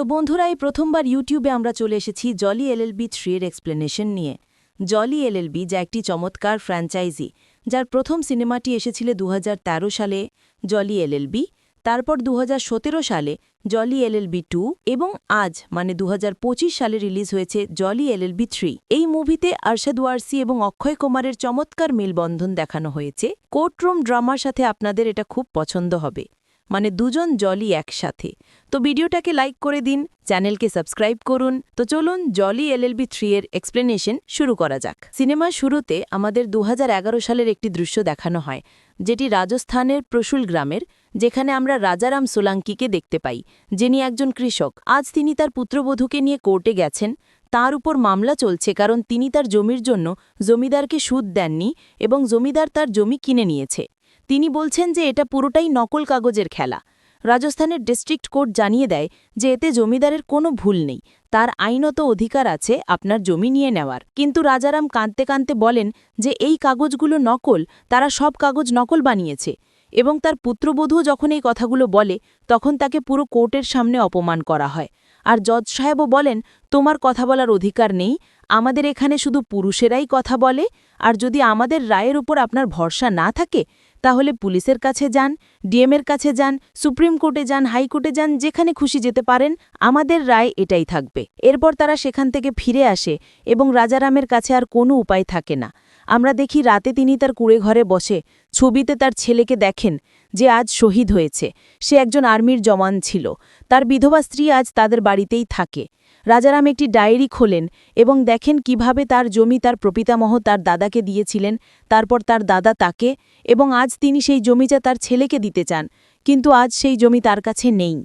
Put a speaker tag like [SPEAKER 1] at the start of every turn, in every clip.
[SPEAKER 1] তো বন্ধুরা, এই প্রথমবার ইউটিউবে আমরা চলে এসেছি জলি এলএলবি থ্রি এর এক্সপ্লেনেশন নিয়ে। জলি এলএলবি যা একটি চমৎকার ফ্র্যাঞ্চাইজি যার প্রথম সিনেমাটি এসেছিল দু হাজার তেরো সালে জলি এলএলবি তারপর দু হাজার সতেরো সালে জলি এলএলবি টু এবং আজ মানে দু হাজার পঁচিশ সালে রিলিজ হয়েছে জলি এলএলবি থ্রি। এই মুভিতে আরশাদ ওয়ারসি এবং অক্ষয় কুমারের চমৎকার মেলবন্ধন দেখানো হয়েছে। কোর্টরুম ড্রামার সাথে আপনাদের এটা খুব পছন্দ হবে। মানে দুজন জলি একসাথে। তো ভিডিওটাকে লাইক করে দিন, চ্যানেলকে সাবস্ক্রাইব করুন। তো চলুন জলি এলএলবি থ্রি এর এক্সপ্লেনেশন শুরু করা যাক। সিনেমার শুরুতে আমাদের দু হাজার এগারো সালের একটি দৃশ্য দেখানো হয়, যেটি রাজস্থানের প্রসুল গ্রামের, যেখানে আমরা রাজারাম সোলাঙ্কিকে দেখতে পাই, যিনি একজন কৃষক। আজ তিনি তার পুত্রবধূকে নিয়ে কোর্টে গেছেন। তার উপর মামলা চলছে কারণ তিনি তার জমির জন্য জমিদারকে সুদ দেননি এবং জমিদার তার জমি কিনে নিয়েছে। তিনি বলছেন যে এটা পুরোটাই নকল কাগজের খেলা। রাজস্থানের ডিস্ট্রিক্ট কোর্ট জানিয়ে দেয় যে এতে জমিদারের কোনো ভুল নেই। তার আইনত অধিকার আছে আপনার জমি নিয়ে নেওয়ার। কিন্তু রাজারাম কাঁদতে কাঁদতে বলেন যে এই কাগজগুলো নকল, তারা সব কাগজ নকল বানিয়েছে। এবং তার পুত্রবধূ যখন এই কথাগুলো বলে, তখন তাকে পুরো কোর্টের সামনে অপমান করা হয়। আর জজ সাহেবও বলেন, তোমার কথা বলার অধিকার নেই। আমাদের এখানে শুধু পুরুষেরাই কথা বলে। আর যদি আমাদের রায়ের উপর আপনার ভরসা না থাকে তাহলে পুলিশের কাছে যান, ডিএমের কাছে যান, সুপ্রিম কোর্টে যান, হাইকোর্টে যান, যেখানে খুশি যেতে পারেন, আমাদের রায় এটাই থাকবে। এরপর তারা সেখান থেকে ফিরে আসে এবং রাজারামের কাছে আর কোনো উপায় থাকে না। আমরা দেখি রাতে তিনি তার কুড়ে ঘরে বসে ছবিতে তার ছেলেকে দেখেন যে আজ শহীদ হয়েছে। সে একজন আর্মির জওয়ান ছিল। তার বিধবা স্ত্রী আজ তাদের বাড়িতেই থাকে। রাজারাম একটি ডায়েরি খোলেন এবং দেখেন কীভাবে তার জমি তার প্রপিতামহ তার দাদাকে দিয়েছিলেন, তারপর তার দাদা তাকে এবং আজ তিনি সেই জমিটা তার ছেলেকে দিতে চান, কিন্তু আজ সেই জমি তার কাছে নেই।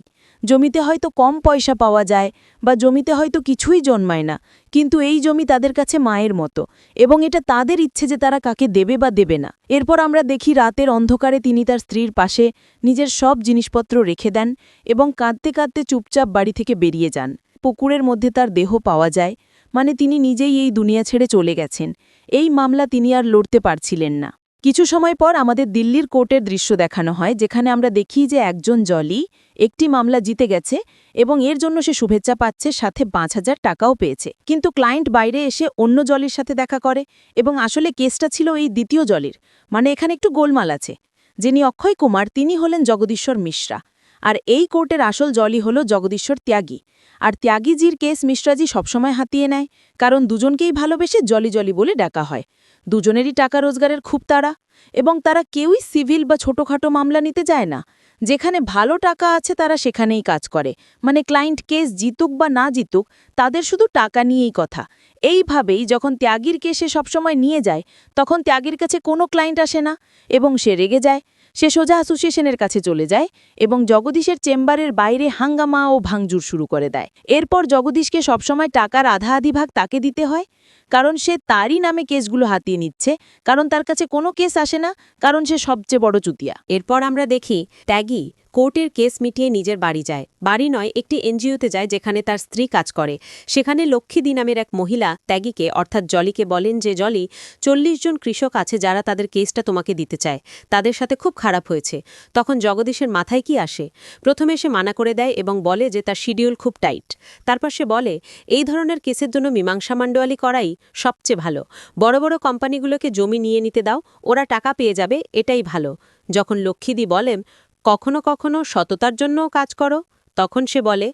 [SPEAKER 1] জমিতে হয়তো কম পয়সা পাওয়া যায় বা জমিতে হয়তো কিছুই জন্মায় না, কিন্তু এই জমি তাদের কাছে মায়ের মতো এবং এটা তাদের ইচ্ছে যে তারা কাকে দেবে বা দেবে না। এরপর আমরা দেখি রাতের অন্ধকারে তিনি তার স্ত্রীর পাশে নিজের সব জিনিসপত্র রেখে দেন এবং কাঁদতে কাঁদতে চুপচাপ বাড়ি থেকে বেরিয়ে যান। পুকুরের মধ্যে তার দেহ পাওয়া যায় মানে তিনি নিজেই এই দুনিয়া ছেড়ে চলে গেছেন। এই মামলা তিনি আর লড়তে পারছিলেন না। কিছু সময় পর আমাদের দিল্লির কোর্টের দৃশ্য দেখানো হয়, যেখানে আমরা দেখি যে একজন জলি একটি মামলা জিতে গেছে এবং এর জন্য সে শুভেচ্ছা পাচ্ছে, সাথে পাঁচ হাজার টাকাও পেয়েছে। কিন্তু ক্লায়েন্ট বাইরে এসে অন্য জলির সাথে দেখা করে এবং আসলে কেসটা ছিল এই দ্বিতীয় জলির মানে এখানে একটু গোলমাল আছে। যিনি অক্ষয় কুমার, তিনি হলেন জগদীশ্বর মিশ্রা। আর এই কোর্টের আসল জলই হল জগদীশ্বর ত্যাগী। আর ত্যাগীজির কেস মিশ্রাজি সবসময় হাতিয়ে নেয়, কারণ দুজনকেই ভালোবেসে জলি জলি বলে ডাকা হয়। দুজনেরই টাকা রোজগারের খুব তাড়া, এবং তারা কেউই সিভিল বা ছোটখাটো মামলা নিতে যায় না। যেখানে ভালো টাকা আছে তারা সেখানেই কাজ করে। মানে ক্লায়েন্ট কেস জিতুক বা না জিতুক, তাদের শুধু টাকা নিয়েই কথা। এইভাবেই যখন ত্যাগীর কেসে সবসময় নিয়ে যায়, তখন ত্যাগীর কাছে কোনো ক্লায়েন্ট আসে না, এবং সে রেগে যায় সে সোজা অ্যাসোসিয়েশনের কাছে চলে যায় এবং জগদীশের চেম্বারের বাইরে হাঙ্গামা ও ভাঙজুর শুরু করে দেয়। এরপর জগদীশকে সবসময় টাকার আধা আধি ভাগ তাকে দিতে হয় কারণ সে তারই নামে কেসগুলো হাতিয়ে নিচ্ছে, কারণ তার কাছে কোনো কেস আসে না, কারণ সে সবচেয়ে বড় চুতিয়া।
[SPEAKER 2] এরপর আমরা দেখি, ত্যাগী কোর্টের কেস মিটিয়ে নিজের বাড়ি যায়। বাড়ি নয়, একটি এনজিওতে যায় যেখানে তার স্ত্রী কাজ করে। সেখানে লক্ষ্মীদি নামের এক মহিলা ত্যাগীকে, অর্থাৎ জলিকে বলেন যে, জলি, চল্লিশ জন কৃষক আছে যারা তাদের কেসটা তোমাকে দিতে চায়। তাদের সাথে খুব খারাপ হয়েছে। তখন জগদীশের মাথায় কি আসে? প্রথমে সে মানা করে দেয় এবং বলে যে, তার শিডিউল খুব টাইট তারপর সে বলে, এই ধরনের কেসের জন্য মীমাংসা মান্ডোয়ালি করাই সবচেয়ে ভালো। বড় বড় কোম্পানিগুলোকে জমি নিয়ে নিতে দাও, ওরা টাকা পেয়ে যাবে, এটাই ভালো। যখন লক্ষ্মীদি বলেন, কখনো কখনো সততার জন্যও কাজ করো? তখন সে বলে,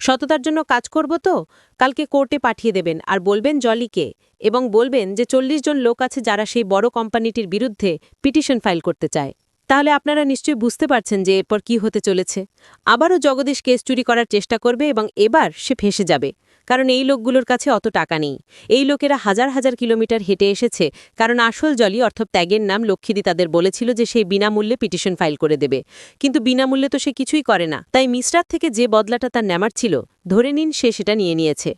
[SPEAKER 2] সততার জন্য কাজ করব তো? কালকে কোর্টে পাঠিয়ে দেবেন আর বলবেন জলিকে এবং বলবেন যে চল্লিশ জন লোক আছে যারা সেই বড় কোম্পানিটির বিরুদ্ধে পিটিশন ফাইল করতে চায়। তাহলে আপনারা নিশ্চয়ই বুঝতে পারছেন যে এরপর কি হতে চলেছে। আবারও জগদীশ কেস চুরি করার চেষ্টা করবে এবং এবার সে ফেসে যাবে। কারণ এই লোকগুলোর কাছে অত টাকা নেই। এই লোকেরা হাজার হাজার কিলোমিটার হেঁটে এসেছে। কারণ আসল জলি অর্থাৎ ত্যাগের নাম লক্ষ্মীদি তাদের বলেছিল যে সেই বিনামূল্যে পিটিশন ফাইল করে দেবে। কিন্তু বিনামূল্যে তো সে কিছুই করে না। তাই মিস্টার থেকে যে বদলাটা তার নেমার ছিল ধরে নিন সে সেটা নিয়ে নিয়েছে।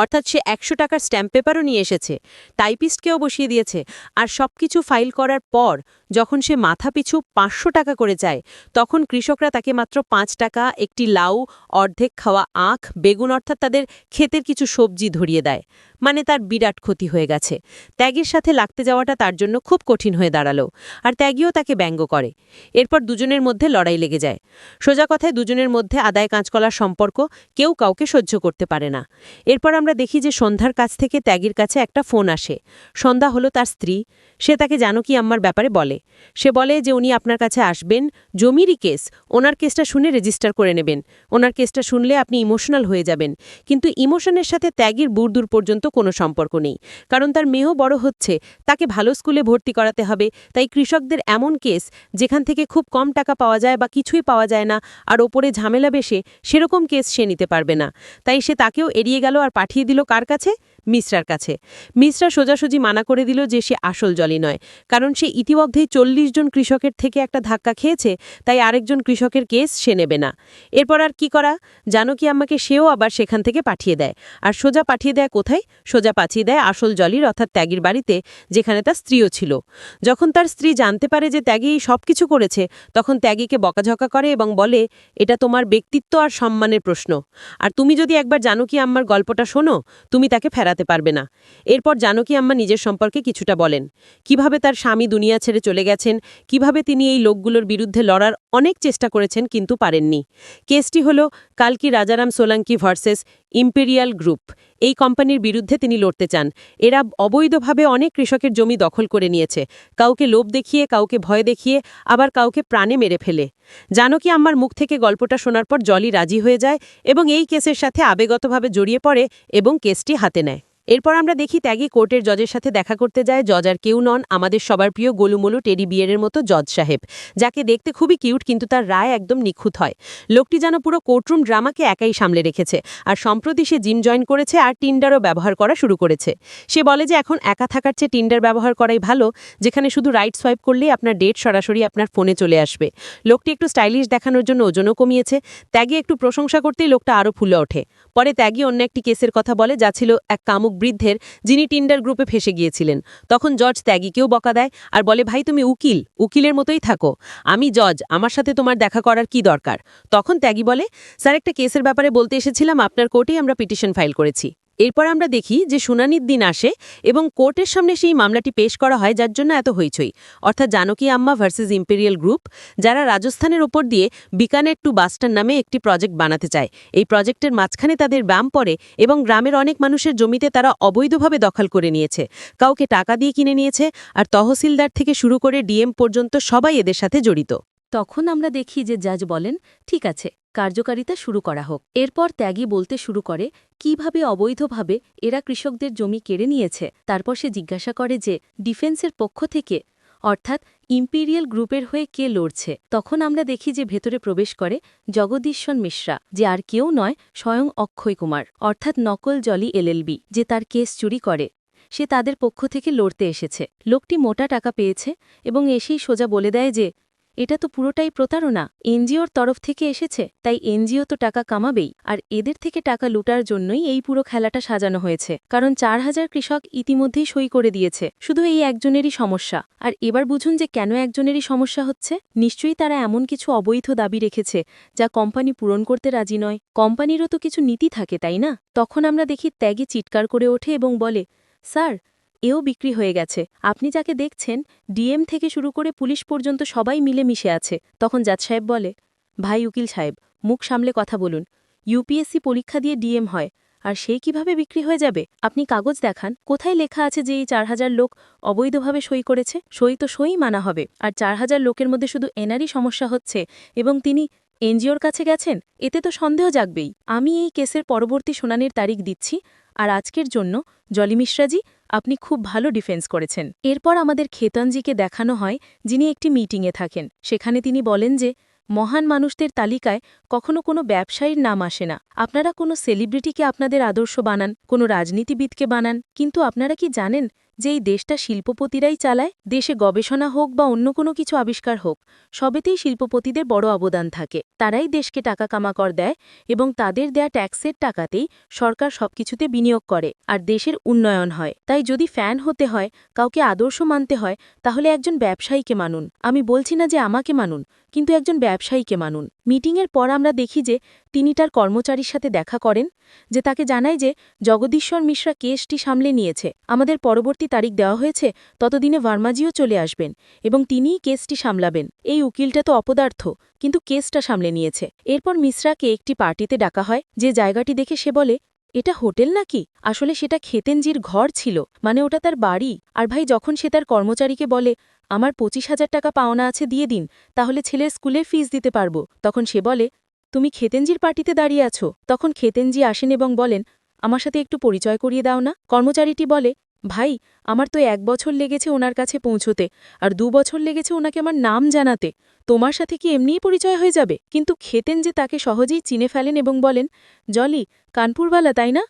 [SPEAKER 2] অর্থাৎ সে একশো টাকার স্ট্যাম্প পেপারও নিয়ে এসেছে, টাইপিস্টকেও বসিয়ে দিয়েছে, আর সব কিছু ফাইল করার পর যখন সে মাথা পিছু পাঁচশো টাকা করে যায়, তখন কৃষকরা তাকে মাত্র পাঁচ টাকা, একটি লাউ, অর্ধেক খাওয়া আখ, বেগুন অর্থাৎ তাদের ক্ষেতের কিছু সবজি ধরিয়ে দেয়। মানে তার বিরাট ক্ষতি হয়ে গেছে। ত্যাগের সাথে লাগতে যাওয়াটা তার জন্য খুব কঠিন হয়ে দাঁড়াল, আর ত্যাগীও তাকে ব্যঙ্গ করে। এরপর দুজনের মধ্যে লড়াই লেগে যায়। সোজা কথায় দুজনের মধ্যে আদায় কাঁচকলার সম্পর্ক, কেউ কাউকে কাউকে সহ্য করতে পারে না। এরপর আমরা দেখি যে সন্ধ্যার কাছ থেকে ত্যাগীর কাছে একটা ফোন আসে। সন্ধ্যা হলো তার স্ত্রী। সে তাকে জানকী আম্মার ব্যাপারে বলে? সে বলে যে উনি আপনার কাছে আসবেন, জমিরই কেস। ওনার কেসটা শুনে রেজিস্টার করে নেবেন। ওনার কেসটা শুনলে আপনি ইমোশনাল হয়ে যাবেন। কিন্তু ইমোশনের সাথে ত্যাগীর বুরদূর পর্যন্ত কোনো সম্পর্ক নেই। কারণ তার মেয়েও বড় হচ্ছে। তাকে ভালো স্কুলে ভর্তি করাতে হবে। তাই কৃষকদের এমন কেস যেখান থেকে খুব কম টাকা পাওয়া যায় বা কিছুই পাওয়া যায় না, আর ওপরে ঝামেলা বেশে সেরকম কেস সে নিতে পারবে না। তাই সে তাকেও এড়িয়ে গেল আর পাঠিয়ে দিল কার কাছে? মিশ্রার কাছে। মিশ্রা সোজাসুজি মানা করে দিল যে সে আসল জলই নয়, কারণ সে ইতিমধ্যেই চল্লিশ জন কৃষকের থেকে একটা ধাক্কা খেয়েছে, তাই আরেকজন কৃষকের কেস সে নেবে না। এরপর আর কি করা? জানো জানকী আম্মাকে সেও আবার সেখান থেকে পাঠিয়ে দেয়। আর সোজা পাঠিয়ে দেয় কোথায়? সোজা পাঠিয়ে দেয় আসল জলির, অর্থাৎ ত্যাগীর বাড়িতে, যেখানে তার স্ত্রীও ছিল। যখন তার স্ত্রী জানতে পারে যে ত্যাগী সব কিছু করেছে, তখন ত্যাগীকে বকাঝকা করে এবং বলে, এটা তোমার ব্যক্তিত্ব আর সম্মানের প্রশ্ন। আর তুমি যদি একবার জানো জানকী আম্মার গল্পটা শোনো, তুমি তাকে ফেরাতে পারবে না। এরপর জানকী আম্মা নিজের সম্পর্কে কিছুটা বলেন। কীভাবে তার স্বামী দুনিয়া ছেড়ে চলে গেছেন, কীভাবে তিনি এই লোকগুলোর বিরুদ্ধে লড়ার অনেক চেষ্টা করেছেন কিন্তু পারেননি। কেসটি হল কালকি Rajaram Solanki versus imperial group. এই কোম্পানির বিরুদ্ধে তিনি লড়তে চান। এরা অবৈধভাবে অনেক কৃষকের জমি দখল করে নিয়েছে। কাউকে লোভ দেখিয়ে, কাউকে ভয় দেখিয়ে, আবার কাউকে প্রাণে মেরে ফেলে। জানকী আম্মার মুখ থেকে গল্পটা শোনার পর জলি রাজি হয়ে যায় এবং এই কেসের সাথে আবেগতভাবে জড়িয়ে পড়ে এবং কেসটি হাতে নেয়। এরপর আমরা দেখি ত্যাগী কোর্টের জজের সাথে দেখা করতে যায়। জজ আর কেউ নন, আমাদের সবার প্রিয় গোলুমলু টেডি বিয়ারের মতো জজ সাহেব, যাকে দেখতে খুবই কিউট কিন্তু তার রায় একদম নিখুঁত হয়। লোকটি যেন পুরো কোর্টরুম ড্রামাকে একাই সামলে রেখেছে, আর সম্প্রতি সে জিম জয়েন করেছে আর টিন্ডারও ব্যবহার করা শুরু করেছে। সে বলে যে এখন একা থাকার চেয়ে টিন্ডার ব্যবহার করাই ভালো, যেখানে শুধু রাইট সোয়াইপ করলেই আপনার ডেট সরাসরি আপনার ফোনে চলে আসবে। লোকটি একটু স্টাইলিশ দেখানোর জন্য ওজনও কমিয়েছে। ত্যাগী একটু প্রশংসা করতেই লোকটা আরও ফুলে ওঠে। পরে ত্যাগী অন্য একটি কেসের কথা বলে, যা ছিল এক কামুক বৃদ্ধের, যিনি টিন্ডার গ্রুপে ফেসে গিয়েছিলেন। তখন জজ ত্যাগীকেও বকা দেয় আর বলে, ভাই, তুমি উকিল, উকিলের মতোই থাকো। আমি জজ, আমার সাথে তোমার দেখা করার কি দরকার? তখন ত্যাগী বলে, স্যার, একটা কেসের ব্যাপারে বলতে এসেছিলাম, আপনার কোর্টেই আমরা পিটিশন ফাইল করেছি। এরপর আমরা দেখি যে শুনানির দিন আসে এবং কোর্টের সামনে সেই মামলাটি পেশ করা হয়, যার জন্য এত হইচই। অর্থাৎ জানকী আম্মা ভার্সেস ইম্পেরিয়াল গ্রুপ যারা রাজস্থানের ওপর দিয়ে বিকানের টু বাস্টার নামে একটি প্রজেক্ট বানাতে চায়। এই প্রজেক্টের মাঝখানে তাদের ব্যাম পড়ে এবং গ্রামের অনেক মানুষের জমিতে তারা অবৈধভাবে দখল করে নিয়েছে। কাউকে টাকা দিয়ে কিনে নিয়েছে আর তহসিলদার থেকে শুরু করে ডিএম পর্যন্ত সবাই এদের সাথে জড়িত।
[SPEAKER 1] তখন আমরা দেখি যে জাজ বলেন, ঠিক আছে, কার্যকারিতা শুরু করা হোক। এরপর ত্যাগী বলতে শুরু করে, কীভাবে অবৈধভাবে এরা কৃষকদের জমি কেড়ে নিয়েছে? তারপর সে জিজ্ঞাসা করে যে, ডিফেন্সের পক্ষ থেকে, অর্থাৎ ইম্পিরিয়াল গ্রুপের হয়ে কে লড়ছে? তখন আমরা দেখি যে ভেতরে প্রবেশ করে জগদীশ্বর মিশ্রা, যে আর কেউ নয়, স্বয়ং অক্ষয় কুমার, অর্থাৎ নকল জলি এলএলবি, যে তার কেস চুরি করে। সে তাদের পক্ষ থেকে লড়তে এসেছে। লোকটি মোটা টাকা পেয়েছে এবং এসেই সোজা বলে দেয় যে এটা তো পুরোটাই প্রতারণা। এনজিওর তরফ থেকে এসেছে, তাই এনজিও তো টাকা কামাবেই, আর এদের থেকে টাকা লুটার জন্যই এই পুরো খেলাটা সাজানো হয়েছে। কারণ চার হাজার কৃষক ইতিমধ্যেই সই করে দিয়েছে, শুধু এই একজনেরই সমস্যা। আর এবার বুঝুন যে কেন একজনেরই সমস্যা হচ্ছে? নিশ্চয়ই তারা এমন কিছু অবৈধ দাবি রেখেছে, যা কোম্পানি পূরণ করতে রাজি নয়। কোম্পানিরও তো কিছু নীতি থাকে, তাই না? তখন আমরা দেখি ত্যাগে চিৎকার করে ওঠে এবং বলে, স্যার এও বিক্রি হয়ে গেছে। আপনি যাকে দেখছেন, ডিএম থেকে শুরু করে পুলিশ পর্যন্ত সবাই মিলে মিশে আছে। তখন জাজ সাহেব বলে, ভাই উকিল সাহেব, মুখ সামলে কথা বলুন। ইউপিএসসি পরীক্ষা দিয়ে ডিএম হয়, আর সে কীভাবে বিক্রি হয়ে যাবে? আপনি কাগজ দেখান। কোথায় লেখা আছে যে এই চার হাজার লোক অবৈধভাবে সই করেছে? সই তো সই মানা হবে, আর চার হাজার লোকের মধ্যে শুধু এনারই সমস্যা হচ্ছে, এবং তিনি এনজিওর কাছে গেছেন? এতে তো সন্দেহ জাগবেই। আমি এই কেসের পরবর্তী শুনানির তারিখ দিচ্ছি। আর আজকের জন্য জলি মিশ্রাজি, আপনি খুব ভালো ডিফেন্স করেছেন। এরপর আমাদের খেতানজিকে দেখানো হয়, যিনি একটি মিটিংয়ে থাকেন। সেখানে তিনি বলেন যে, মহান মানুষদের তালিকায় কখনো কোনো ব্যবসায়ীর নাম আসে না। আপনারা কোনো সেলিব্রিটিকে আপনাদের আদর্শ বানান, কোনো রাজনীতিবিদকে বানান, কিন্তু আপনারা কি জানেন যে এই দেশটা শিল্পপতিরাই চালায়, দেশে গবেষণা হোক বা অন্য কোনো কিছু আবিষ্কার হোক, সবেতেই শিল্পপতিদের বড় অবদান থাকে। তারাই দেশকে টাকা কামাকর দেয় এবং তাদের দেয়া ট্যাক্সের টাকাতেই সরকার সবকিছুতে বিনিয়োগ করে আর দেশের উন্নয়ন হয়। তাই যদি ফ্যান হতে হয়, কাউকে আদর্শ মানতে হয়, তাহলে একজন ব্যবসায়ীকে মানুন। আমি বলছি না যে আমাকে মানুন কিন্তু একজন ব্যবসায়ীকে মানুন। মিটিংয়ের পর আমরা দেখি যে তিনি তার কর্মচারীর সাথে দেখা করেন, যে তাকে জানায় যে জগদীশ্বর মিশ্রা কেসটি সামলে নিয়েছে। আমাদের পরবর্তী তারিখ দেওয়া হয়েছে, ততদিনে ভার্মাজিও চলে আসবেন এবং তিনিই কেসটি সামলাবেন। এই উকিলটা তো অপদার্থ, কিন্তু কেসটা সামলে নিয়েছে। এরপর মিশ্রাকে একটি পার্টিতে ডাকা হয়, যে জায়গাটি দেখে সে বলে এটা হোটেল নাকি? আসলে সেটা খেতেনজির ঘর ছিল মানে ওটা তার বাড়ি। আর ভাই, যখন সে তার কর্মচারীকে বলে, আমার পঁচিশ হাজার টাকা পাওনা আছে, দিয়ে দিন, তাহলে ছেলের স্কুলের ফিস দিতে পারব। তখন সে বলে, তুমি খেতেনজির পার্টিতে দাঁড়িয়ে আছো। তখন খেতেনজি আসেন এবং বলেন, আমার সাথে একটু পরিচয় করিয়ে দাও না? কর্মচারীটি বলে ভাই, আমার তো এক বছর লেগেছে ওনার কাছে পৌঁছতে, আর দু বছর লেগেছে ওনাকে আমার নাম জানাতে। তোমার সাথে কি এমনিই পরিচয় হয়ে যাবে? কিন্তু খেতেন যে তাকে সহজেই চিনে ফেলেন এবং বলেন, জলি, কানপুরওয়ালা, তাই না?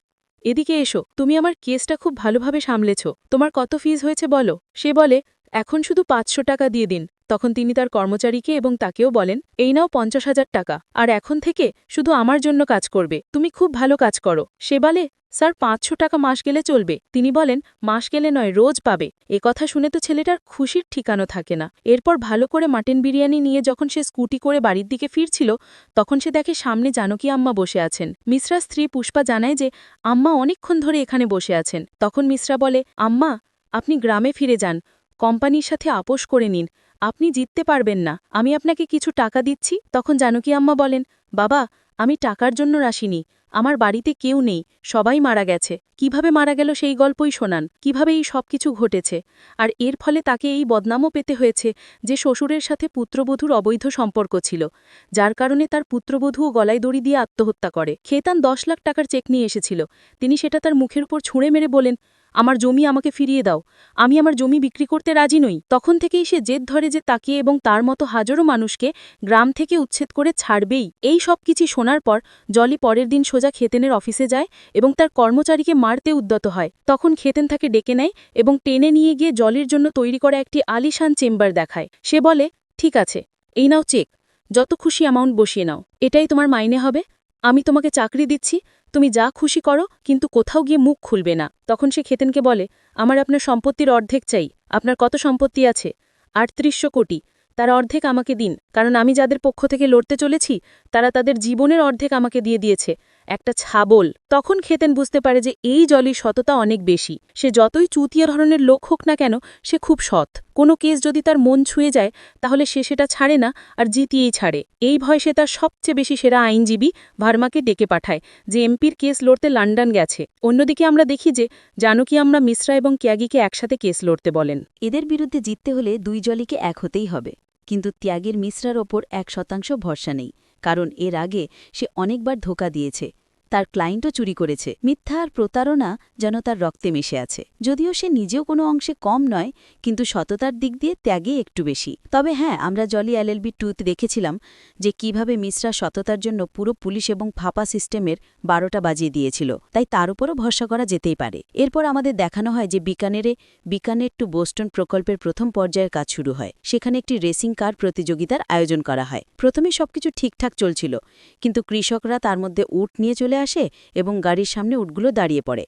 [SPEAKER 1] এদিকে এসো, তুমি আমার কেসটা খুব ভালোভাবে সামলেছ। তোমার কত ফিজ হয়েছে বলো? সে বলে, এখন শুধু পাঁচশো টাকা দিয়ে দিন। তখন তিনি তার কর্মচারীকে এবং তাকেও বলেন, এই নাও পঞ্চাশ হাজার টাকা, আর এখন থেকে শুধু আমার জন্য কাজ করবে। তুমি খুব ভালো কাজ করো সে বলে, স্যার, পাঁচশো টাকা মাস গেলে চলবে তিনি বলেন, মাস গেলে নয়, রোজ পাবে। এ কথা শুনে তো ছেলেটার খুশির ঠিকানো থাকে না। এরপর ভালো করে মাটন বিরিয়ানি নিয়ে যখন সে স্কুটি করে বাড়ির দিকে ফিরছিল, তখন সে দেখে সামনে জানকী আম্মা বসে আছেন। মিশ্রা স্ত্রী পুষ্পা জানায় যে, আম্মা অনেকক্ষণ ধরে এখানে বসে আছেন। তখন মিশ্রা বলে, আম্মা, আপনি গ্রামে ফিরে যান। কোম্পানির সাথে আপোষ করে নিন। আপনি জিততে পারবেন না। আমি আপনাকে কিছু টাকা দিচ্ছি। তখন জানকী আম্মা বলেন, বাবা, আমি টাকার জন্য আসিনি আমার বাড়িতে কেউ নেই। সবাই মারা গেছে। কীভাবে মারা গেল সেই গল্পই শোনান। কীভাবে এই সব কিছু ঘটেছে? আর এর ফলে তাকে এই বদনামও পেতে হয়েছে যে শ্বশুরের সাথে পুত্রবধূর অবৈধ সম্পর্ক ছিল। যার কারণে তার পুত্রবধূও গলায় দড়ি দিয়ে আত্মহত্যা করে। খেতান দশ লাখ টাকার চেক নিয়ে এসেছিল। তিনি সেটা তার মুখের উপর ছুঁড়ে মেরে বলেন আমার জমি আমাকে ফিরিয়ে দাও। আমি আমার জমি বিক্রি করতে রাজি নই। তখন থেকেই সে জেদ ধরে যে তাকে এবং তার মতো হাজারো মানুষকে গ্রাম থেকে উচ্ছেদ করে ছাড়বেই। এই সব কিছু শোনার পর জলি পরের দিন সোজা খেতেনের অফিসে যায় এবং তার কর্মচারীকে মারতে উদ্যত হয়। তখন খেতেন তাকে ডেকে নেয় এবং টেনে নিয়ে গিয়ে জলের জন্য তৈরি করা একটি আলিশান চেম্বার দেখায়। সে বলে, ঠিক আছে, এই নাও চেক। যত খুশি অ্যামাউন্ট বসিয়ে নাও। এটাই তোমার মাইনে হবে। আমি তোমাকে চাকরি দিচ্ছি, তুমি যা খুশি করো, কিন্তু কোথাও গিয়ে মুখ খুলবে না। তখন সে খেতেনকে বলে, আমার আপনার সম্পত্তির অর্ধেক চাই, আপনার কত সম্পত্তি আছে? আটত্রিশশো কোটি। তার অর্ধেক আমাকে দিন, কারণ আমি যাদের পক্ষ থেকে লড়তে চলেছি, তারা তাদের জীবনের অর্ধেক আমাকে দিয়ে দিয়েছে। একটা ছাবল। তখন খেতেন বুঝতে পারে যে এই জলির সততা অনেক বেশি। সে যতই চুতিয়া ধরনের লোক হোক না কেন, সে খুব সৎ। কোনো কেস যদি তার মন ছুঁয়ে যায়, তাহলে সে সেটা ছাড়ে না আর জিতিয়েই ছাড়ে। এই ভয় সে তার সবচেয়ে বেশি সেরা আইনজীবী ভার্মাকে ডেকে পাঠায়, যে এমপির কেস লড়তে লন্ডন গেছে। অন্যদিকে আমরা দেখি যে জানকি আমরা মিশ্রা এবং ক্যাগিকে একসাথে কেস লড়তে বলেন।
[SPEAKER 3] এদের বিরুদ্ধে জিততে হলে দুই জলিকে এক হতেই হবে। কিন্তু ত্যাগের মিশ্রার ওপর এক শতাংশ ভরসা নেই। কারণ এর আগে সে অনেকবার ধোকা দিয়েছে। তার ক্লায়েন্টও চুরি করেছে। মিথ্যা আর প্রতারণা যেন তার রক্তে মিশে আছে। যদিও সে নিজেও কোনো অংশে কম নয়, কিন্তু সততার দিক দিয়ে ত্যাগে একটু বেশি। তবে হ্যাঁ আমরা জলি এলএলবি টুথ দেখেছিলাম যে কীভাবে মিশ্রা সততার জন্য পুরো পুলিশ এবং ফাপা সিস্টেমের বারোটা বাজিয়ে দিয়েছিল। তাই তার উপরও ভরসা করা যেতেই পারে। এরপর আমাদের দেখানো হয় যে বিকানেরে, বিকানের টু বোস্টন প্রকল্পের প্রথম পর্যায়ের কাজ শুরু হয়। সেখানে একটি রেসিং কার প্রতিযোগিতার আয়োজন করা হয়। প্রথমে সবকিছু ঠিকঠাক চলছিল, কিন্তু কৃষকরা তার মধ্যে উট নিয়ে চলে আসে এবং গাড়ির সামনে উটগুলো দাঁড়িয়ে পড়ে।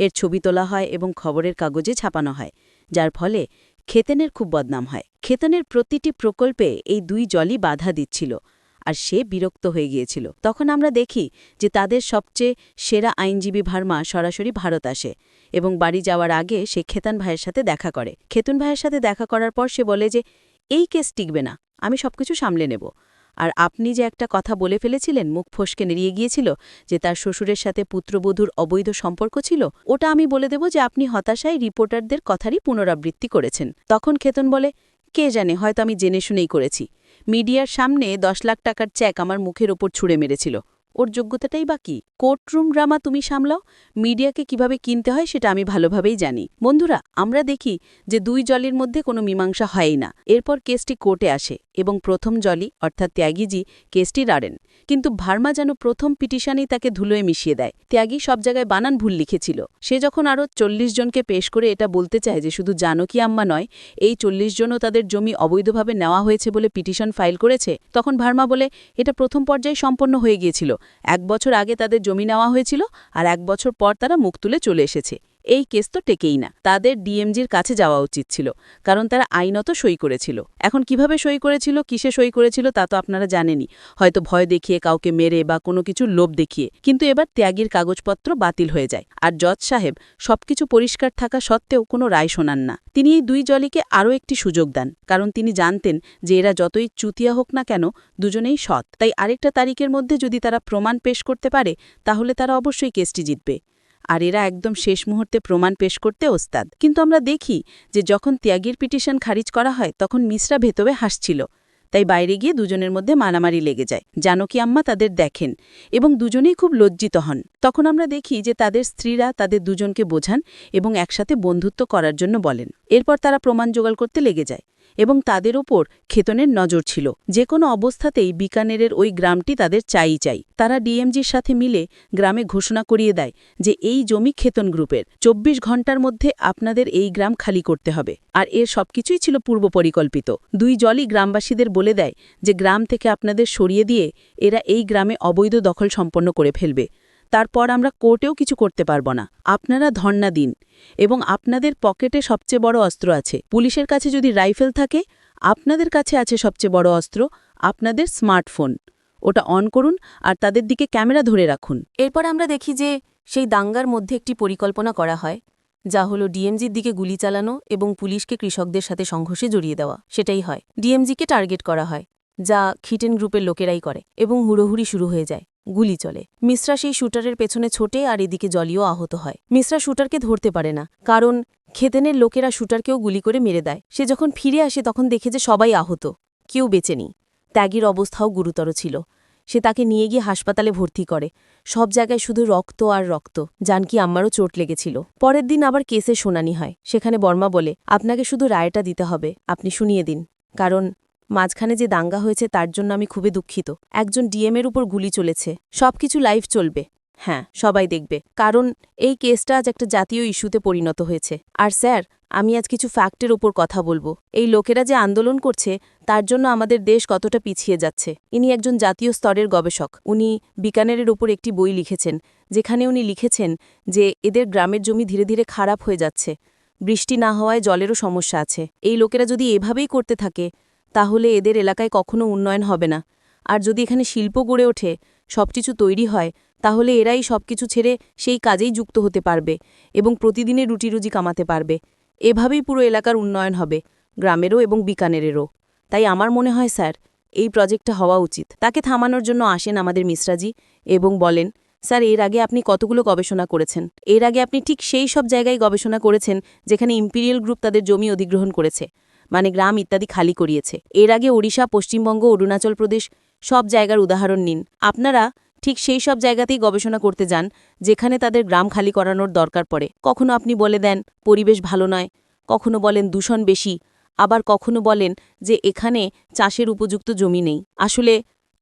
[SPEAKER 3] এর ছবি তোলা হয় এবং খবরের কাগজে ছাপানো হয়, যার ফলে খেতেনের খুব বদনাম হয়। খেতেনের প্রতিটি প্রকল্পে এই দুই জলই বাধা দিচ্ছিল, আর সে বিরক্ত হয়ে গিয়েছিল। তখন আমরা দেখি যে তাদের সবচেয়ে সেরা আইনজীবী ভার্মা সরাসরি ভারত আসে এবং বাড়ি যাওয়ার আগে সে খেতান ভাইয়ের সাথে দেখা করে। খেতুন ভাইয়ের সাথে দেখা করার পর সে বলে যে, এই কেস টিকবে না, আমি সবকিছু সামলে নেব। আর আপনি যে একটা কথা বলে ফেলেছিলেন, মুখ ফসকে নেড়িয়ে গিয়েছিল যে তার শ্বশুরের সাথে পুত্রবধূর অবৈধ সম্পর্ক ছিল, ওটা আমি বলে দেব যে আপনি হতাশায় রিপোর্টারদের কথারই পুনরাবৃত্তি করেছেন। তখন খেতন বলে, কে জানে, হয়তো আমি জেনে শুনেই করেছি। মিডিয়ার সামনে দশ লাখ টাকার চেক আমার মুখের ওপর ছুঁড়ে মেরেছিল। ওর যোগ্যতাটাই বা বাকি কোর্টরুম ড্রামা তুমি সামলাও, মিডিয়াকে কীভাবে কিনতে হয় সেটা আমি ভালোভাবেই জানি। বন্ধুরা, আমরা দেখি যে দুই জলির মধ্যে কোনো মীমাংসা হয়ই না। এরপর কেসটি কোর্টে আসে এবং প্রথম জলি অর্থাৎ ত্যাগীজি কেসটি রাড়েন কিন্তু ভার্মা যেন প্রথম পিটিশানেই তাকে ধুলোয় মিশিয়ে দেয়। ত্যাগী সব জায়গায় বানান ভুল লিখেছিল। সে যখন আরও চল্লিশ জনকে পেশ করে এটা বলতে চায় যে শুধু জানকী আম্মা নয়, এই চল্লিশ জনও তাদের জমি অবৈধভাবে নেওয়া হয়েছে বলে পিটিশন ফাইল করেছে, তখন ভার্মা বলে, এটা প্রথম পর্যায়ে সম্পন্ন হয়ে গিয়েছিল। এক বছর আগে তাদের জমি নেওয়া হয়েছিল আর এক বছর পর তারা মুখ তুলে চলে এসেছে। এই কেস তো টেকেই না। তাদের ডিএমজির কাছে যাওয়া উচিত ছিল, কারণ তারা আইনত সই করেছিল। এখন কীভাবে সই করেছিল, কিসে সই করেছিল তা তো আপনারা জানেনই। হয়তো ভয় দেখিয়ে কাউকে মেরে বা কোনো কিছু লোভ দেখিয়ে। কিন্তু এবার ত্যাগীর কাগজপত্র বাতিল হয়ে যায়। আর জজ সাহেব, সবকিছু পরিষ্কার থাকা সত্ত্বেও কোনো রায় শোনান না। তিনি এই দুই জলিকে আরও একটি সুযোগ দেন, কারণ তিনি জানতেন যে এরা যতই চুতিয়া হোক না কেন, দুজনেই সৎ। তাই আরেকটা তারিখের মধ্যে যদি তারা প্রমাণ পেশ করতে পারে, তাহলে তারা অবশ্যই কেসটি জিতবে। আর এরা একদম শেষ মুহূর্তে প্রমাণ পেশ করতে ওস্তাদ। কিন্তু আমরা দেখি যে যখন ত্যাগীর পিটিশন খারিজ করা হয়, তখন মিশ্রা ভেতরে হাসছিল। তাই বাইরে গিয়ে দুজনের মধ্যে মারামারি লেগে যায়। জানকী আম্মা তাদের দেখেন এবং দুজনেই খুব লজ্জিত হন। তখন আমরা দেখি যে তাদের স্ত্রীরা তাদের দুজনকে বোঝান এবং একসাথে বন্ধুত্ব করার জন্য বলেন। এরপর তারা প্রমাণ জোগাড় করতে লেগে যায়। এবং তাদের ওপর খেতনের নজর ছিল। যে কোনো অবস্থাতেই বিকানেরের ওই গ্রামটি তাদের চাই চাই। তারা ডিএমজির সাথে মিলে গ্রামে ঘোষণা করিয়ে দেয় যে এই জমি খেতন গ্রুপের। চব্বিশ ঘণ্টার মধ্যে আপনাদের এই গ্রাম খালি করতে হবে। আর এর সবকিছুই ছিল পূর্ব পরিকল্পিত দুই জলই গ্রামবাসীদের বলে দেয় যে গ্রাম থেকে আপনাদের সরিয়ে দিয়ে এরা এই গ্রামে অবৈধ দখল সম্পন্ন করে ফেলবে। তারপর আমরা কোর্টেও কিছু করতে পারব না। আপনারা ধর্ণা দিন এবং আপনাদের পকেটে সবচেয়ে বড় অস্ত্র আছে। পুলিশের কাছে যদি রাইফেল থাকে, আপনাদের কাছে আছে সবচেয়ে বড় অস্ত্র, আপনাদের স্মার্টফোন। ওটা অন করুন আর তাদের দিকে ক্যামেরা ধরে রাখুন।
[SPEAKER 1] এরপর আমরা দেখি যে সেই দাঙ্গার মধ্যে একটি পরিকল্পনা করা হয়, যা হলো ডিএমজির দিকে গুলি চালানো এবং পুলিশকে কৃষকদের সাথে সংঘর্ষে জড়িয়ে দেওয়া। সেটাই হয়। ডিএমজিকে টার্গেট করা হয়, যা খিটেন গ্রুপের লোকেরাই করে এবং হুড়োহুড়ি শুরু হয়ে যায়। গুলি চলে। মিশ্রা সেই শুটারের পেছনে ছোটে আর এদিকে জলিও আহত হয়। মিশ্রা শুটারকে ধরতে পারে না, কারণ খেতেনের লোকেরা শুটারকেও গুলি করে মেরে দেয়। সে যখন ফিরে আসে, তখন দেখে যে সবাই আহত। কেউ বেঁচে নেই। ত্যাগীর অবস্থাও গুরুতর ছিল। সে তাকে নিয়ে গিয়ে হাসপাতালে ভর্তি করে। সব জায়গায় শুধু রক্ত আর রক্ত। জানকি আম্মারও চোট লেগেছিল। পরের দিন আবার কেসে শুনানি হয়। সেখানে বর্মা বলে, আপনাকে শুধু রায়টা দিতে হবে। আপনি শুনিয়ে দিন। কারণ মাঝখানে যে দাঙ্গা হয়েছে তার জন্য আমি খুবই দুঃখিত। একজন ডিএমের উপর গুলি চলেছে। সবকিছু লাইভ চলবে। হ্যাঁ সবাই দেখবে। কারণ এই কেসটা আজ একটা জাতীয় ইস্যুতে পরিণত হয়েছে। আর স্যার, আমি আজ কিছু ফ্যাক্টের ওপর কথা বলব। এই লোকেরা যে আন্দোলন করছে, তার জন্য আমাদের দেশ কতটা পিছিয়ে যাচ্ছে। ইনি একজন জাতীয় স্তরের গবেষক। উনি বিকানেরের ওপর একটি বই লিখেছেন, যেখানে উনি লিখেছেন যে এদের গ্রামের জমি ধীরে ধীরে খারাপ হয়ে যাচ্ছে। বৃষ্টি না হওয়ায় জলেরও সমস্যা আছে। এই লোকেরা যদি এভাবেই করতে থাকে তাহলে এদের এলাকায় কখনো উন্নয়ন হবে না। আর যদি এখানে শিল্প গড়ে ওঠে, সবকিছু তৈরি হয়, তাহলে এরাই সবকিছু ছেড়ে সেই কাজেই যুক্ত হতে পারবে এবং প্রতিদিনের রুটিরুজি কামাতে পারবে। এভাবেই পুরো এলাকার উন্নয়ন হবে, গ্রামেরও এবং বিকানেরেরও। তাই আমার মনে হয়, স্যার, এই প্রজেক্টটা হওয়া উচিত। তাকে থামানোর জন্য আসেন আমাদের মিশ্রাজি এবং বলেন, স্যার, এর আগে আপনি কতগুলো গবেষণা করেছেন? এর আগে আপনি ঠিক সেই সব জায়গায় গবেষণা করেছেন যেখানে ইম্পিরিয়াল গ্রুপ তাদের জমি অধিগ্রহণ করেছে। মানে গ্রাম ইত্যাদি খালি করিয়েছে। এর আগে ওড়িশা, পশ্চিমবঙ্গ, অরুণাচল প্রদেশ সব জায়গার উদাহরণ নিন। আপনারা ঠিক সেই সব জায়গাতেই গবেষণা করতে যান, যেখানে তাদের গ্রাম খালি করানোর দরকার পড়ে। কখনো আপনি বলে দেন, পরিবেশ ভালো নয়। কখনো বলেন, দূষণ বেশি। আবার কখনো বলেন যে, এখানে চাষের উপযুক্ত জমি নেই। আসলে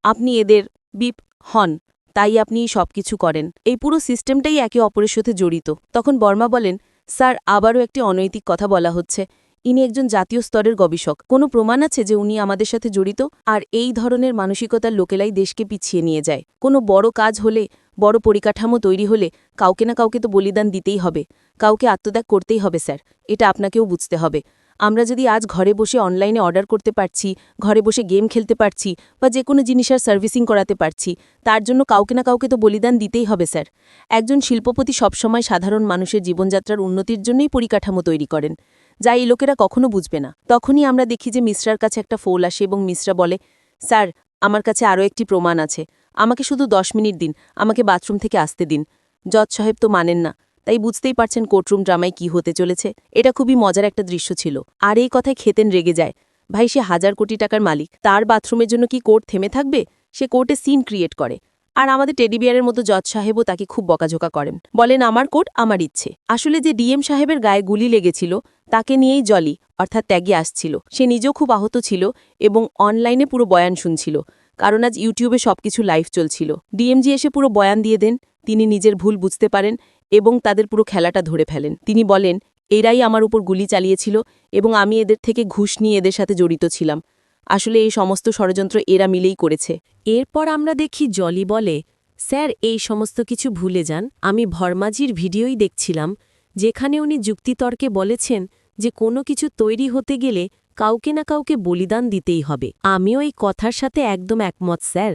[SPEAKER 1] আপনি এদের বিপ হন, তাই আপনি সব কিছু করেন। এই পুরো সিস্টেমটাই একে অপরের সাথে জড়িত। তখন বর্মা বলেন, স্যার, আবারও একটি অনৈতিক কথা বলা হচ্ছে। ইনি একজন জাতীয় স্তরের গবেষক। কোনো প্রমাণ আছে যে উনি আমাদের সাথে জড়িত? আর এই ধরনের মানসিকতার লোকেলাই দেশকে পিছিয়ে নিয়ে যায়। কোনো বড় কাজ হলে, বড় পরিকাঠামো তৈরি হলে কাউকে না কাউকে তো বলিদান দিতেই হবে। কাউকে আত্মত্যাগ করতেই হবে, স্যার। এটা আপনাকেও বুঝতে হবে। আমরা যদি আজ ঘরে বসে অনলাইনে অর্ডার করতে পারছি, ঘরে বসে গেম খেলতে পারছি বা যে কোনো জিনিসের সার্ভিসিং করাতে পারছি, তার জন্য কাউকে না কাউকে তো বলিদান দিতেই হবে, স্যার। একজন শিল্পপতি সবসময় সাধারণ মানুষের জীবনযাত্রার উন্নতির জন্যই পরিকাঠামো তৈরি করেন। যা এই লোকেরা কখনো বুঝবে না। তখনই আমরা দেখি যে মিশ্রার কাছে একটা ফোল আসে এবং মিশ্রা বলে, স্যার, আমার কাছে আরও একটি প্রমাণ আছে। আমাকে শুধু দশ মিনিট দিন, আমাকে বাথরুম থেকে আসতে দিন। জজ সাহেব তো মানেন না, তাই বুঝতেই পারছেন কোর্টরুম ড্রামায় কি হতে চলেছে। এটা খুবই মজার একটা দৃশ্য ছিল। আর এই কথায় খেতেন রেগে যায়। ভাই, সে হাজার কোটি টাকার মালিক, তার বাথরুমের জন্য কি কোর্ট থেমে থাকবে? সে কোর্টে সিন ক্রিয়েট করে। আর আমাদের টেডিবিয়ারের মতো জজ সাহেবও তাকে খুব বকাঝোকা করেন। বলেন, আমার কোর্ট আমার ইচ্ছে। আসলে যে ডিএম সাহেবের গায়ে গুলি লেগেছিল, তাকে নিয়েই জলি, অর্থাৎ ত্যাগে আসছিল। সে নিজেও খুব আহত ছিল এবং অনলাইনে পুরো বয়ান শুনছিল, কারণ আজ ইউটিউবে সবকিছু লাইভ চলছিল। ডিএমজি এসে পুরো বয়ান দিয়ে দেন, তিনি নিজের ভুল বুঝতে পারেন এবং তাদের পুরো খেলাটা ধরে ফেলেন। তিনি বলেন, এরাই আমার উপর গুলি চালিয়েছিল এবং আমি এদের থেকে ঘুষ নিয়ে এদের সাথে জড়িত ছিলাম। আসলে এই সমস্ত ষড়যন্ত্র এরা মিলেই করেছে। এরপর আমরা দেখি জলি বলে, স্যার, এই সমস্ত কিছু ভুলে যান। আমি ভরমাজির ভিডিওই দেখছিলাম, যেখানে উনি যুক্তিতর্কে বলেছেন যে কোনো কিছু তৈরি হতে গেলে কাউকে না কাউকে বলিদান দিতেই হবে। আমিও এই কথার সাথে একদম একমত, স্যার।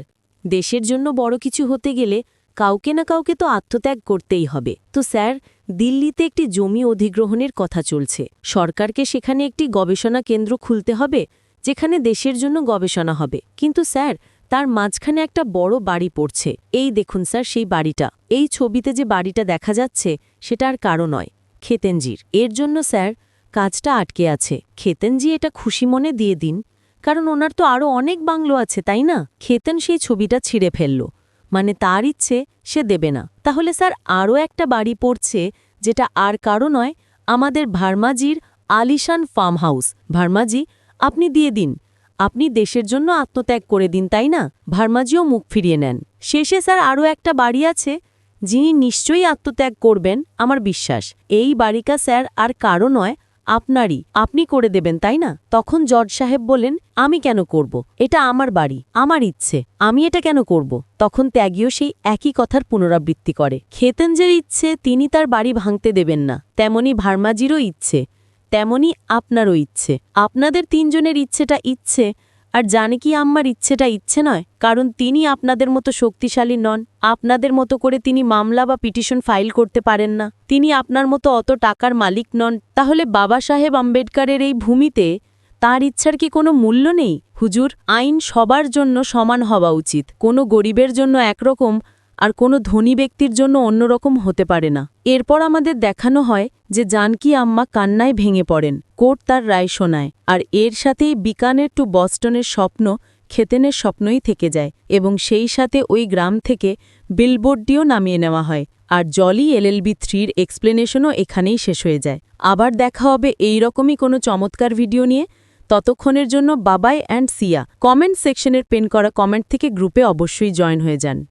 [SPEAKER 1] দেশের জন্য বড় কিছু হতে গেলে কাউকে না কাউকে তো আত্মত্যাগ করতেই হবে। তো, স্যার, দিল্লিতে একটি জমি অধিগ্রহণের কথা চলছে। সরকারকে সেখানে একটি গবেষণা কেন্দ্র খুলতে হবে যেখানে দেশের জন্য গবেষণা হবে। কিন্তু স্যার, তার মাঝখানে একটা বড় বাড়ি পড়ছে। এই দেখুন স্যার, সেই বাড়িটা। এই ছবিতে যে বাড়িটা দেখা যাচ্ছে, সেটা আর কারও নয়, খেতেনজির। এর জন্য স্যার, কাজটা আটকে আছে। খেতেনজি এটা খুশি মনে দিয়ে দিন, কারণ ওনার তো আরও অনেক বাংলো আছে, তাই না? খেতেন সেই ছবিটা ছিঁড়ে ফেলল। মানে তার ইচ্ছে, সে দেবে না। তাহলে স্যার আরও একটা বাড়ি পড়ছে, যেটা আর কারও নয়, আমাদের ভার্মাজির আলিশান ফার্ম হাউস ভার্মাজি আপনি দিয়ে দিন। আপনি দেশের জন্য আত্মত্যাগ করে দিন, তাই না? ভার্মাজিও মুখ ফিরিয়ে নেন। শেষে স্যার আরও একটা বাড়ি আছে, যিনি নিশ্চয়ই আত্মত্যাগ করবেন, আমার বিশ্বাস। এই বাড়িকা স্যার আর কারও নয়, আপনারই। আপনি করে দেবেন, তাই না? তখন জজ সাহেব বলেন আমি কেন করব? এটা আমার বাড়ি, আমার ইচ্ছে। আমি এটা কেন করব? তখন ত্যাগীও সেই একই কথার পুনরাবৃত্তি করে। খেতেন যে ইচ্ছে, তিনি তার বাড়ি ভাঙতে দেবেন না। তেমনি ভার্মাজিরও ইচ্ছে। তেমনি আপনারও ইচ্ছে। আপনাদের তিনজনের ইচ্ছেটা ইচ্ছে, আর জানকি আম্মার ইচ্ছেটা ইচ্ছে নয়? কারণ তিনি আপনাদের মতো শক্তিশালী নন। আপনাদের মতো করে তিনি মামলা বা পিটিশন ফাইল করতে পারেন না। তিনি আপনার মতো অত টাকার মালিক নন। তাহলে বাবা সাহেব আম্বেদকারের এই ভূমিতে তার ইচ্ছার কি কোনো মূল্য নেই? হুজুর, আইন সবার জন্য সমান হওয়া উচিত। কোনো গরিবের জন্য একরকম আর কোনো ধনী ব্যক্তির জন্য অন্যরকম হতে পারে না। এরপর আমাদের দেখানো হয় যে জানকি আম্মা কান্নায় ভেঙে পড়েন। কোর্ট তার রায় শোনায় আর এর সাথেই বিকানের টু বস্টনের স্বপ্ন খেতেনের স্বপ্নই থেকে যায় এবং সেই সাথে ওই গ্রাম থেকে বিলবোর্ডটিও নামিয়ে নেওয়া হয় আর জলি এলএলবি থ্রির এক্সপ্লেনেশনও এখানেই শেষ হয়ে যায়। আবার দেখা হবে এই রকমই কোনো চমৎকার ভিডিও নিয়ে। ততক্ষণের জন্য বাবাই অ্যান্ড সিয়া। কমেন্ট সেকশনের পেন করা কমেন্ট থেকে গ্রুপে অবশ্যই জয়েন হয়ে যান।